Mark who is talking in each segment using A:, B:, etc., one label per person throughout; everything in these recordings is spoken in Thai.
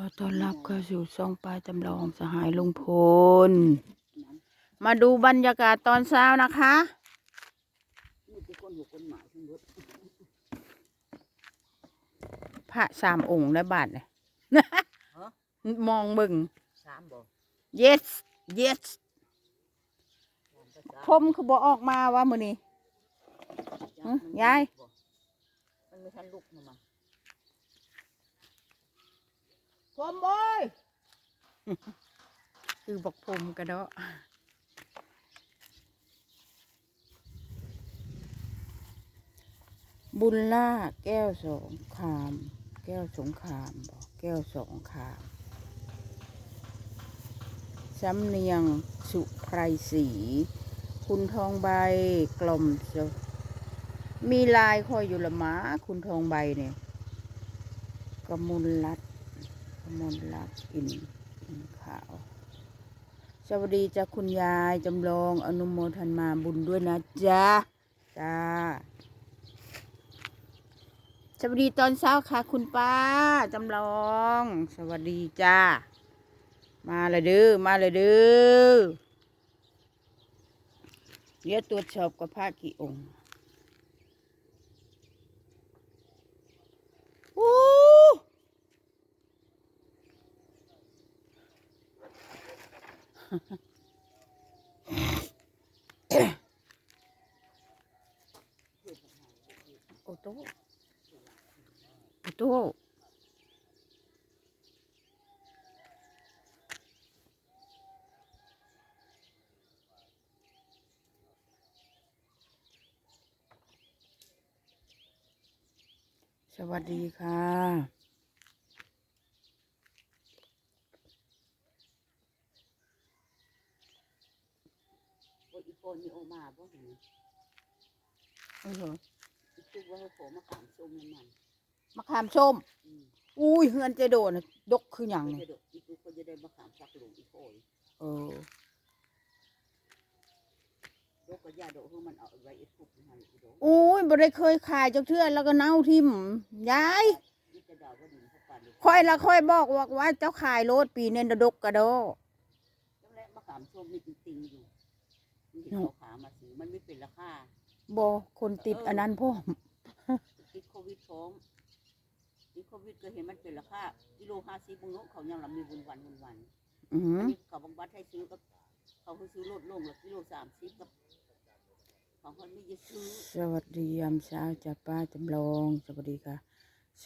A: อต้อนรับเข้าสู่ช่องปลายจำลองสหายลุงพล มาดูบรรยากาศตอนเช้านะคะ
B: นี่เป็นคนหัวคนหมาทั้งหมด
A: พระสามองค์ในบาทเนี่ยมองมึง
B: สามบ่
A: yes yes
B: สามก็สาม
A: ผมคือบอกออกมาว่ามือนี้
B: จ้ะ
A: หือ
B: มัน
A: ยาย
B: บ่มันไม่ทันลุกมามา
A: ผมบอยคือบอกผมกระเดาะบุญล่าแก้วสองคาม แก้วสงครามบอกแก้วสองคามสำเนียงสุไพรศรีคุณทองใบกลมมีลายคอยอยู่ละหมาคุณทองใบเนี่ยกมุลรัต มลรัตน์อินขาวสวัสดีจ้าคุณยายจำลองอนุโมทนาบุญด้วยนะจ๊ะจ้าสวัสดีตอนเช้าค่ะ คุณป้าจำลอง สวัสดีจ้ามาเลยเด้อมาเลยเด้อเดี๋ยวตรวจสอบกับพระกี่องค์โอ้ โอ้โตโอ้โตสวัสดีค่ะ
B: บ่อีโปนนี่โอมาบ่เห็น
A: เออ
B: อีตุ๊กว่าเขาโผล่มาขามส้มให้มัน
A: มะขามส้ม
B: อืม
A: อุ้ยเฮือนเจโดนน่ะดกคืออย่าง
B: ก็
A: นี้
B: จะดอกอีตุ๊กก็จะได้มาขามสักหลุมอีโปย
A: เออ
B: ดอกก็ย่าดอกให้มันเอาไว้อีทุกให้อีดอก
A: อุ้ยบ่ได้เคยขายจักเทื่อแล้วก็เน่าทิ่มยาย
B: นี่จะดาวว่าดินเขาปานนี้
A: ค่อยละค่อยบอกว่าว่าเจ้าขายโลดปีเนนดกกระโด
B: จังแลมาขามส้มนี่จริงๆอยู่ มันเห็นเขาขามาซื้อมันไม่เป็นราคา
A: บ่คนติดอันนั้นพ่อม
B: ติดโควิดพร้อมติดโควิดก็เห็นมันเป็นราคากิโลห้าสิบบางโน้เขายังลำมีบุญวันบุญวัน
A: อือหื
B: อั
A: อน
B: นี้เขาบางบัดให้ซื้อก็เขาให้ซื้อลดลงละกิโลสามสิบกับของคนไม่จะซื้อ
A: สวัสดียามเช้าจ้าป้าจำลองสวัสดีค่ะ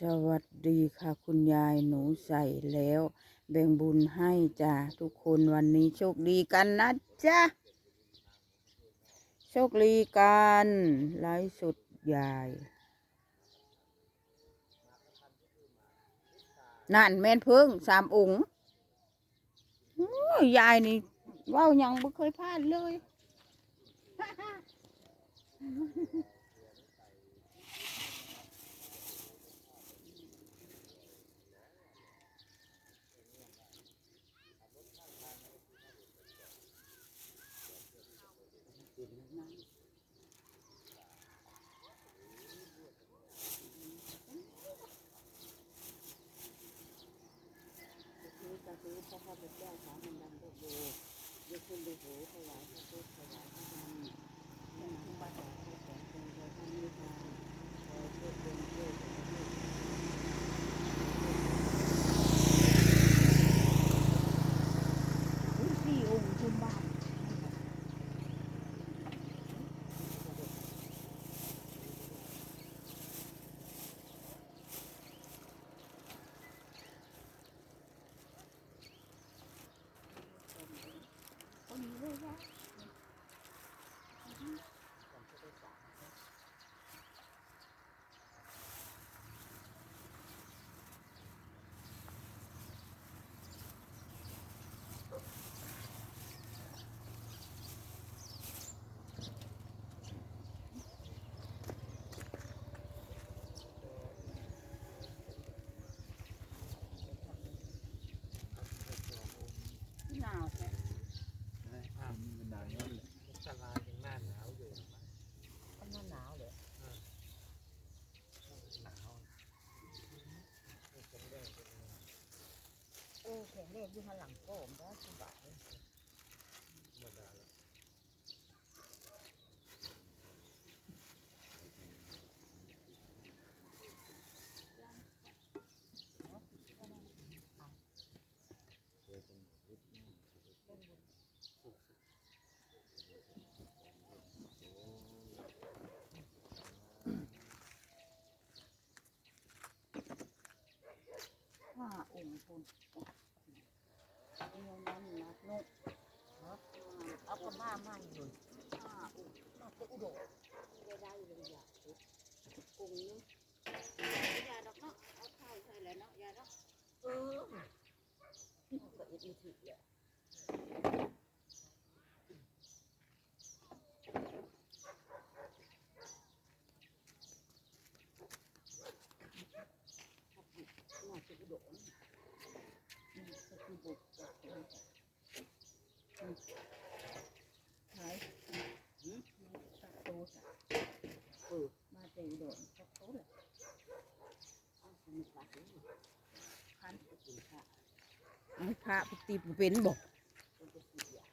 A: สวัสดีค่ะ คุณยายหนูใส่แล้ว แบ่งบุญให้จ้าทุกคนวันนี้โชคดีกันนะจ๊ะ โชคลีกันไลฟ์สดใหญ่นั่นแม่นเพิ่งสามองค์ยายนี่เว้ายังไม่เคยพลาดเลย
B: เป็นนั้นซื้อจะซื้อพระข้าพเจ้าขามันดังโดโดยกขึ้นดูโหถวายพระพุทธถวายพระธรรมนั่นทั้งบ้านของพระสงฆ์เป็นพระท่านนิพพานขอเพื่อเป็นเพื่อเป็นเพื่อ
A: อุ๊ยสี่องค์คุณบ้าน
B: เแข็งแรงอยู่ข้างหลังโก้มได้สบาย
A: ห้าองค์คุณ เอานั้นนะนุก
B: เอากระบ้ามา
A: องค์
B: เอาไปอุดมได้ได้เลยอยากเอ
A: งนึงยาดอกเนาะเอาข้าวใส่แล้วเนาะยาดอกเอ
B: อก็อีกอีกทีเดียว
A: น่าจะอุดม อืมก็คือบุกจับอืมอืมหายอืมตักโตสะ
B: เออ
A: มาเตอุดมตักโตแหละ
B: เอาสนุกปากเลย
A: พัน
B: จะกินข้าว
A: ให้พระไปตีบ่เป็นบอก
B: มันจะสีอย่า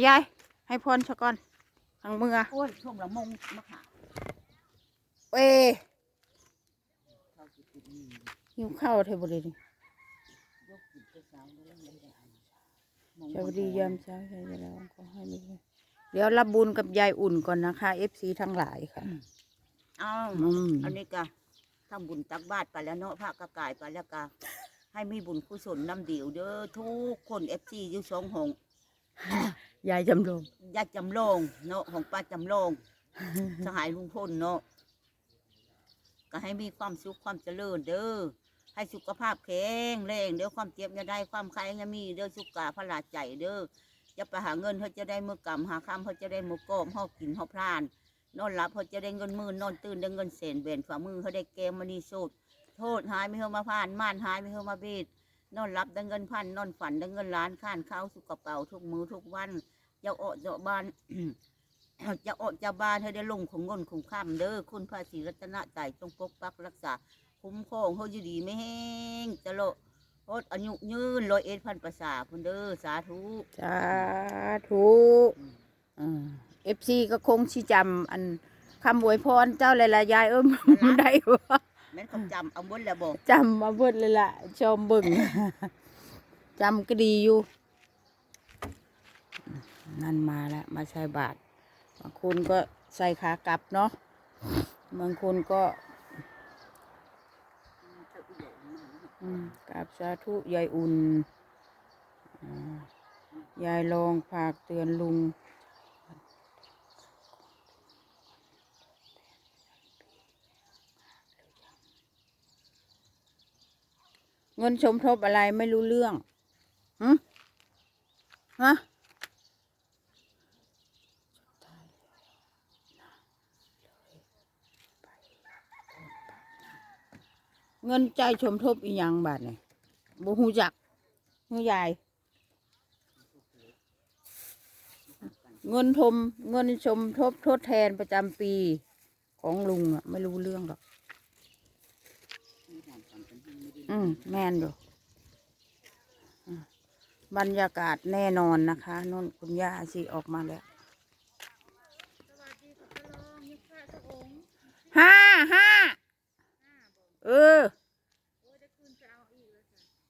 B: ง
A: ยายให้พรชะก่อนทางเมือ
B: โอ้ยช่วงละมงมะขาม
A: เอ้ย
B: เขาจะกินนี่
A: หิวข้าวเทบุรีนี่
B: ยกกินไปเช้าแล้วยังได้อ่าน
A: สวัสดียามเช้าใช่แล้วขอให้มีเดี๋ยวรับบุญกับยายอุ่นก่อนนะคะ FC ทั้งหลายค่ะ
B: อ้าว
A: อืม
B: อันนี้ก็ทำบุญตักบาตรไปแล้วเนาะพระกระกายไปแล้วก็ให้มีบุญกุศลน้ำเดียวเด้อทุกคนเอฟซีอยู่สองหง
A: ยายจำลอง
B: ญาติจำลองเนาะของป้าจำลองสหายลุงพลเนาะก็ให้มีความสุขความเจริญเด้อ ให้สุขภาพแข็งแรงเด้อความเจ็บอย่าได้ความใครอย่ามีเด้อสุขาพลาใจเด้อจะไปหาเงินเขาจะได้มือกำหาคำเขาจะได้มือกอมเขากินเขาพลาน นอนหลับเขาจะได้เงินมื่นนอนตื่นได้เงินแสนเบนฝ่ามือเขาได้เกมมณีสุดโทษหายไม่เฮามาผ่านม่านหายไม่เฮามาบีดนอนหลับได้เงินพันนอนฝันได้เงินล้านข้านเข้าวสุกกระเป๋าทุกมือทุกวันจ้าออเจ้าบ้านจะออกจากบ้านให้ได้ลงของเงินของข้ามเด้อคุณพระศรีรัตนใจจงปกปักรักษา คุ้มครองเขาอยู่ดีไม่แห้งจะโลโอดอายุยืนร้อยเอ็ดพันประสาพุ่นเด้อสาธุ
A: สาธุเอฟซีก็คงชิจำอันคำอวยพรเจ้าหลายๆยายเอ้มนได้บ่
B: แม่นเขาจำเอาบนแล้วบอก
A: จำมาเบิดเลยล่ะชมเบิ่งจำก็ดีอยู่ นั่นมาแล้วมาใส่บาทบางคนก็ใส่ขากลับเนาะบางคนก็ อืม กับสาธุยายอุ่น ยายลองฝากเตือนลุงเงินสมทบอะไรไม่รู้เรื่องหึฮะ เงินใจสมทบอีหยังบาทเนี่ยบ่ฮู้จักฮู้ยาย เงินทมเงินสมทบทดแทนประจำปีของลุงอะไม่รู้เรื่องหรอก อืมแม่นอยู่อืมบรรยากาศแน่นอนนะคะนุ่นคุณย่าสิออกมาแล้วห้าห้าเออ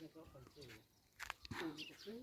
A: นี่ก็คนซื้อซื้อก็ซื้อ